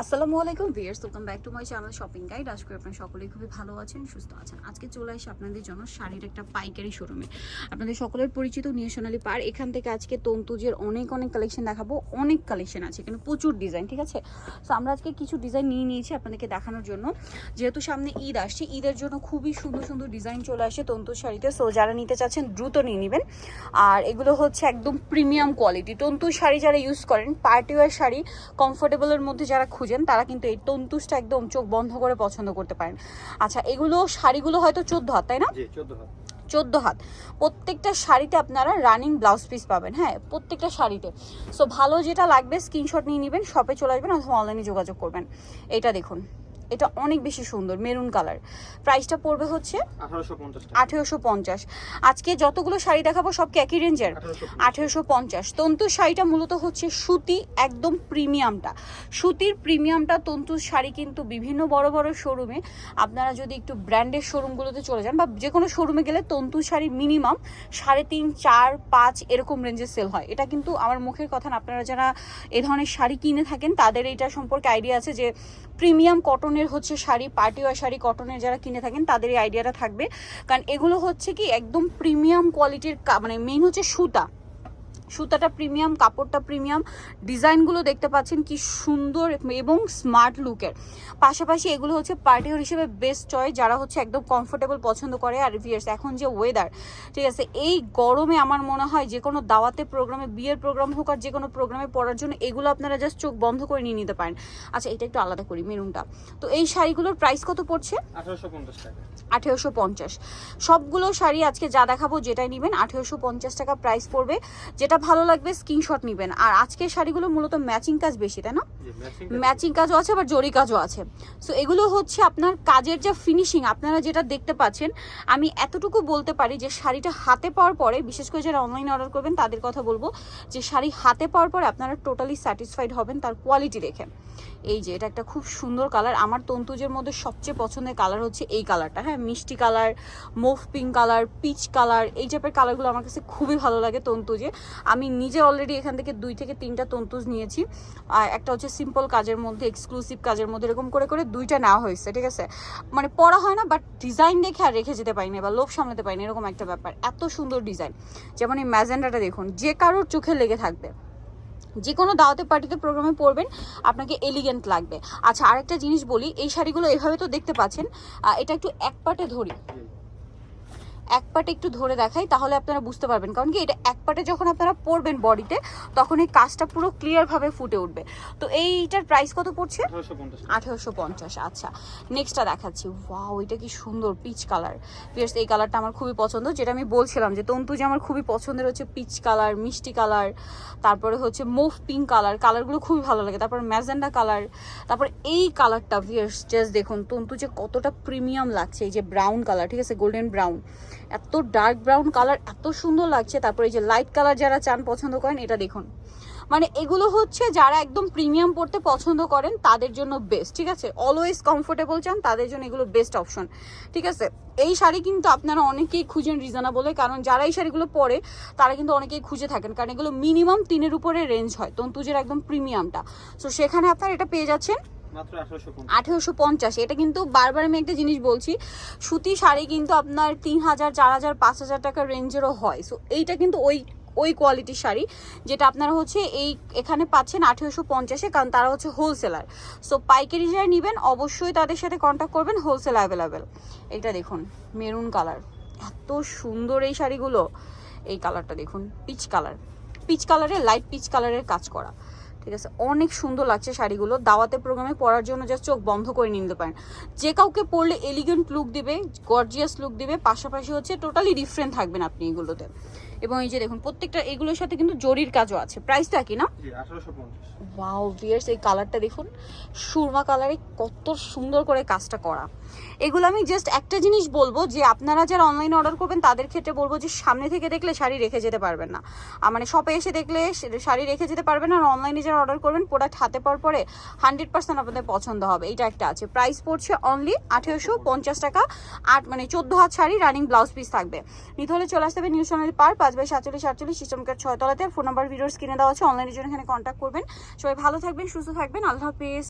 আসসালামু আলাইকুম viewers welcome back to my channel shopping guide. আজকে আপনারা সকলেই খুবই ভালো আছেন, সুস্থ আছেন। আজকে চলে আসি আপনাদের জন্য শাড়ির একটা পাইকারি শোরুমে। আপনাদের সকলের পরিচিত নিয়ে পার, এখান থেকে আজকে তন্তুজের অনেক অনেক কালেকশন দেখাবো। অনেক কালেকশন আছে, এখানে প্রচুর ডিজাইন, ঠিক আছে? তো আমরা আজকে কিছু ডিজাইন নিয়ে নিয়েছি আপনাদেরকে দেখানোর জন্য। যেহেতু সামনে ঈদ আসছে, ঈদের জন্য খুবই সুন্দর সুন্দর ডিজাইন চলে আসে তন্তুর শাড়িতে। সো যারা নিতে চাচ্ছেন, দ্রুত নিয়ে নেবেন। আর এগুলো হচ্ছে একদম প্রিমিয়াম কোয়ালিটি। তন্তুর শাড়ি যারা ইউজ করেন পার্টি ওয়ার শাড়ি কমফোর্টেবলের মধ্যে যারা খুঁজেন তারা কিন্তু এই তন্তুসটা একদম চোখ বন্ধ করে পছন্দ করতে পারেন। আচ্ছা এগুলো শাড়িগুলো হয়তো চোদ্দ হাত তাই না? চোদ্দ হাত। প্রত্যেকটা শাড়িতে আপনারা রানিং ব্লাউজ পিস পাবেন হ্যাঁ? প্রত্যেকটা শাড়িতে। সো ভালো যেটা লাগবে স্ক্রিনশট নিয়ে নেবেন শপে চলে আসবেন অথবা অনলাইনে যোগাযোগ করবেন। এটা দেখুন। এটা অনেক বেশি সুন্দর মেরুন কালার। প্রাইসটা পড়বে হচ্ছে আঠারোশো আঠেরোশো পঞ্চাশ। আজকে যতগুলো শাড়ি দেখাবো সব একই রেঞ্জের আঠেরোশো পঞ্চাশ। তন্তুর শাড়িটা মূলত হচ্ছে সুতি একদম প্রিমিয়ামটা। সুতির প্রিমিয়ামটা তন্তুর শাড়ি কিন্তু বিভিন্ন বড় বড় শোরুমে আপনারা যদি একটু ব্র্যান্ডের শোরুমগুলোতে চলে যান বা যে কোনো শোরুমে গেলে তন্তুর শাড়ি মিনিমাম সাড়ে তিন চার পাঁচ এরকম রেঞ্জে সেল হয়। এটা কিন্তু আমার মুখের কথা না। আপনারা যারা এ ধরনের শাড়ি কিনে থাকেন তাদের এটা সম্পর্কে আইডিয়া আছে যে প্রিমিয়াম কটনের হচ্ছে শাড়ি পার্টিওয়ার শাড়ি, কটনের যারা কিনে থাকেন তাদের এই আইডিয়াটা থাকবে। কারণ এগুলো হচ্ছে কি, একদম প্রিমিয়াম কোয়ালিটির মানে মেন হচ্ছে সুতা। সুতাটা প্রিমিয়াম কাপড়টা প্রিমিয়াম ডিজাইনগুলো দেখতে পাচ্ছেন কি সুন্দর এবং স্মার্ট লুকের। পাশাপাশি এগুলো হচ্ছে পার্টিওর হিসেবে বেস্ট চয়েস যারা হচ্ছে একদম কমফোর্টেবল পছন্দ করে আর ভিয়ার্স এখন যে ওয়েদার ঠিক আছে? এই গরমে আমার মনে হয় যে কোনো দাওয়াতে প্রোগ্রামে বিয়ের প্রোগ্রাম হোক আর যে কোনো প্রোগ্রামে পড়ার জন্য এগুলো আপনারা জাস্ট চোখ বন্ধ করে নিয়ে নিতে পারেন। আচ্ছা এটা একটু আলাদা করি মেরুনটা। তো এই শাড়িগুলোর প্রাইস কত পড়ছে? আঠারোশো পঞ্চাশ টাকা। আঠেরোশো পঞ্চাশ। সবগুলো শাড়ি আজকে যা দেখাবো যেটাই নেবেন আঠেরোশো পঞ্চাশ টাকা প্রাইস পড়বে যেটা ভালো লাগবে স্ক্রিনশট নেবেন। আর আজকের শাড়িগুলো মূলত ম্যাচিং কাজ বেশি তাই না? ম্যাচিং কাজও আছে আবার জরি কাজও আছে। সো এগুলো হচ্ছে আপনার কাজের যা ফিনিশিং আপনারা যেটা দেখতে পাচ্ছেন আমি এতটুকু বলতে পারি যে শাড়িটা হাতে পাওয়ার পরে বিশেষ করে যারা অনলাইনে অর্ডার করবেন তাদের কথা বলব যে শাড়ি হাতে পাওয়ার পরে আপনারা টোটালি স্যাটিসফাইড হবেন তার কোয়ালিটি দেখে। এই যে এটা একটা খুব সুন্দর কালার আমার তন্তুজের মধ্যে সবচেয়ে পছন্দের কালার হচ্ছে এই কালারটা হ্যাঁ মিষ্টি colour mauve pink colour peach colour এই টাইপের কালারগুলো আমার কাছে খুবই ভালো লাগে তন্তুজে। আমি নিজে অলরেডি এখান থেকে দুই থেকে তিনটা তন্তুজ নিয়েছি। একটা হচ্ছে সিম্পল কাজের মধ্যে এক্সক্লুসিভ কাজের মধ্যে, এরকম করে করে দুইটা নেওয়া হয়েছে, ঠিক আছে? মানে পড়া হয় না বাট ডিজাইন দেখে আর রেখে যেতে পারিনি বা লোভ সামলাতে পারিনি, এরকম একটা ব্যাপার। এত সুন্দর ডিজাইন যেমন এই ম্যাজেন্ডাটা দেখুন, যে কারোর চোখে লেগে থাকবে যে কোনো দাওয়াতে পার্টিতে প্রোগ্রামে পড়বেন, আপনাকে এলিগেন্ট লাগবে। আচ্ছা আরেকটা জিনিস বলি, এই শাড়িগুলো এভাবে তো দেখতে পাচ্ছেন এটা একটু এক পাটে ধরি। এক পাটে একটু ধরে দেখাই তাহলে আপনারা বুঝতে পারবেন। কারণ কি এটা এক পাটে যখন আপনারা পরবেন বডিতে তখন এই কাজটা পুরো ক্লিয়ারভাবে ফুটে উঠবে। তো এইটার প্রাইস কত পড়ছে? আঠারোশো পঞ্চাশ আচ্ছা। নেক্সটটা দেখাচ্ছি। ওয়াও এটা কি সুন্দর পিচ কালার পিয়ার্স এই কালারটা আমার খুবই পছন্দ যেটা আমি বলছিলাম যে তন্তু যে আমার খুবই পছন্দের হচ্ছে পিচ কালার মিষ্টি কালার তারপরে হচ্ছে মুভ পিঙ্ক কালার কালারগুলো খুবই ভালো লাগে। তারপর ম্যাজেন্ডা কালার তারপর এই কালারটা ভিয়ার্স জাস্ট দেখুন তন্তু যে কতটা প্রিমিয়াম লাগছে এই যে ব্রাউন কালার ঠিক আছে গোল্ডেন ব্রাউন এত ডার্ক ব্রাউন কালার এত সুন্দর লাগছে। তারপরে এই যে লাইট কালার যারা চান পছন্দ করেন, এটা দেখুন। মানে এগুলো হচ্ছে যারা একদম প্রিমিয়াম পড়তে পছন্দ করেন, তাদের জন্য বেস্ট ঠিক আছে? অলওয়েজ কমফোর্টেবল চান, তাদের জন্য এগুলো বেস্ট অপশন ঠিক আছে? এই শাড়ি কিন্তু আপনারা অনেকেই খুঁজেন রিজনেবলে কারণ যারা এই শাড়িগুলো পরে, তারা কিন্তু অনেকেই খুঁজে থাকেন, কারণ এগুলো মিনিমাম তিনের উপরে রেঞ্জ হয়, তন্তুজের একদম প্রিমিয়ামটা সো সেখানে আপনারা এটা পেয়ে যাচ্ছেন। আঠারোশো এটা কিন্তু বারবার আমি একটা জিনিস বলছি শাড়ি কিন্তু আপনার তিন হাজার, চার হাজার, পাঁচ হাজার টাকার রেঞ্জেরও হয়। সো এইটা কিন্তু ওই ওই কোয়ালিটির শাড়ি, যেটা আপনারা হচ্ছে এই, এখানে পাচ্ছেন আঠেরোশো পঞ্চাশে, কারণ তারা হচ্ছে হোলসেলার সো পাইকারি যারা নেবেন, অবশ্যই তাদের সাথে কন্ট্যাক্ট করবেন হোলসেল অ্যাভেলেবেল এটা দেখুন মেরুন কালার এত সুন্দর এই শাড়িগুলো। এই কালারটা দেখুন পিচ কালার পিচ কালারের লাইট পিচ কালারের কাজ করা। ঠিক আছে? অনেক সুন্দর লাগছে শাড়িগুলো। দাওয়াতে প্রোগ্রামে পরার জন্য যা চোখ বন্ধ করে নিতে পারেন। যে কাউকে পরলে এলিগেন্ট লুক দিবে গর্জিয়াস লুক দিবে, পাশাপাশি হচ্ছে টোটালি ডিফারেন্ট থাকবেন আপনি এগুলোতে। এবং এই যে দেখুন প্রত্যেকটা এগুলোর সাথে কিন্তু জরির কাজও আছে। প্রাইসটা কি না? ওয়াও ভিয়ার্স এই কালারটা দেখুন সুরমা কালারে কত সুন্দর করে কাজটা করা। এগুলো আমি জাস্ট একটা জিনিস বলব যে আপনারা যারা অনলাইনে অর্ডার করবেন তাদের ক্ষেত্রে বলব যে সামনে থেকে দেখলে শাড়ি রেখে যেতে পারবেন না। মানে শপে এসে দেখলে শাড়ি রেখে যেতে পারবেন না আর অনলাইনে যারা অর্ডার করবেন প্রোডাক্ট হাতে পাওয়ার পরে হান্ড্রেড পার্সেন্ট আপনাদের পছন্দ হবে। এটা একটা আছে। প্রাইস পড়ছে অনলি আঠেরোশো পঞ্চাশ টাকা। আট মানে চোদ্দ হাত শাড়ি রানিং ব্লাউজ পিস থাকবে। নিতে হলে চলে আসতে হবে নিউজ চ্যানেল পার পাঁচ বাই সাতচল্লিশ সাতচল্লিশ সিস্টেম কার্ড ছয়তলাতে ফোন নাম্বার ভিডিওর স্ক্রিনে দেওয়া আছে। অনলাইনের জন্য এখানে কন্ট্যাক্ট করবেন। সবাই ভালো থাকবেন, সুস্থ থাকবেন। আল্লাহ হাফিজ।